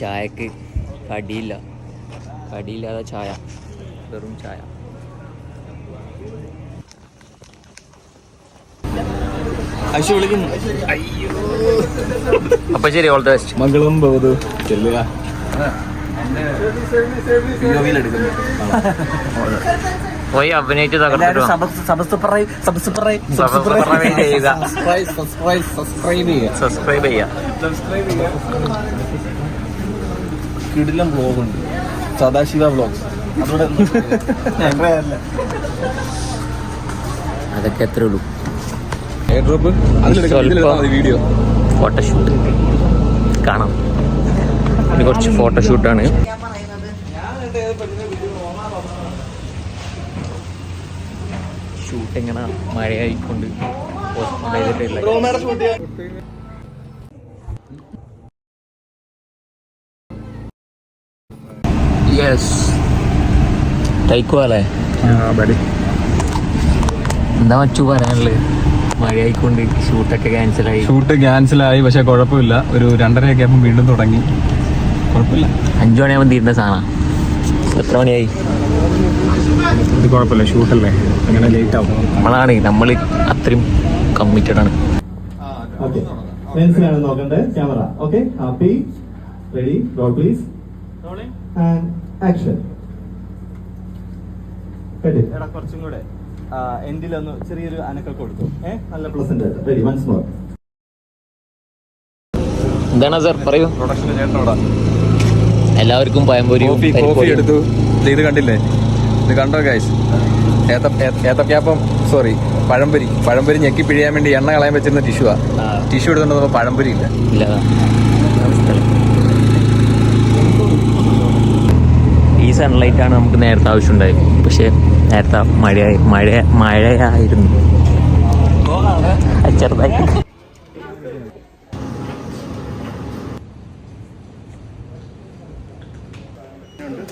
ചായക്ക് കടിയില്ല. കടിയില്ലാതെ ചായ. വെറും ചായ. അപ്പൊ ശരി ഓൾ ദ ബെസ്റ്റ് മംഗളം ചെല്ലുക. പോയി അഭിനയിച്ച് സബ്സ്ക്രൈബ് ചെയ്യുക കിടിലം ബ്ലോഗ് ഉണ്ട്. സദാശിവ വ്ലോഗ്സ് അതോടെ അതൊക്കെ എത്ര ഉള്ളൂ? Air drop. വീഡിയോ ഫോട്ടോഷൂട്ട് കാണാം. ഇനി കുറച്ച് ഫോട്ടോഷൂട്ടാണ് ഷൂട്ട് എങ്ങനെ? മഴയായിക്കൊണ്ട്. ചെയ്തിട്ടില്ല. യെസ് ടൈക്കോ അല്ലേ? എന്താ മച്ചു പറയാനുള്ളത് മഴയായിക്കൊണ്ട് ഷൂട്ടൊക്കെ ക്യാൻസലായി ഷൂട്ട് ക്യാൻസലായി പക്ഷെ കുഴപ്പമില്ല. ഒരു രണ്ടരയൊക്കെ ആകുമ്പോൾ വീണ്ടും തുടങ്ങി. കുഴപ്പമില്ല. അഞ്ചു മണിയാകുമ്പോൾ തീരുന്ന സാധനം. എത്ര മണിയായി? ഇത് കുഴപ്പമില്ല. ഷൂട്ടല്ലേ അങ്ങനെ ലേറ്റ് ആവും. നമ്മളാണ് നമ്മൾ അത്രയും കമ്മിറ്റഡ് ആണ്. ഓക്കെ ലെൻസിലാണ് നോക്കണ്ടേ? Camera okay happy ready roll please and action എടാ കുറച്ചും കൂടെ എൻഡിലൊന്ന് ചെറിയൊരു അനക്കൾ കൊടുത്തു. ഏഹ് നല്ല പ്ലസന്റ് റെഡി വൺസ് മോർ എന്താണ് സാർ? പറയൂ. പ്രൊഡക്ഷന്റെ ചേട്ടനോടാ. എല്ലാവർക്കും പയമ്പൊരി കോഫി കോഫി എടുത്തു. ദേ ഇത് കണ്ടില്ലേ? ഇത് കണ്ടോ ഗൈസ് ഏത്ത ഏത്ത- ഏത്തക്കാപ്പം സോറി പഴംപൊരി. പഴംപൊരി ഞെക്കി പിഴിയാൻ വേണ്ടി എണ്ണ കളയാൻ വെച്ചിരുന്ന ആ. ടിഷ്യൂ എടുത്തോണ്ട് പഴംപൊരി ഇല്ല. ഇല്ല. സൺലൈറ്റാണ് നമുക്ക് നേരത്തെ ആവശ്യമുണ്ടായത് പക്ഷേ നേരത്തെ മഴയായി മഴ മഴയായിരുന്നു. ചെറുതായി. ഉണ്ട്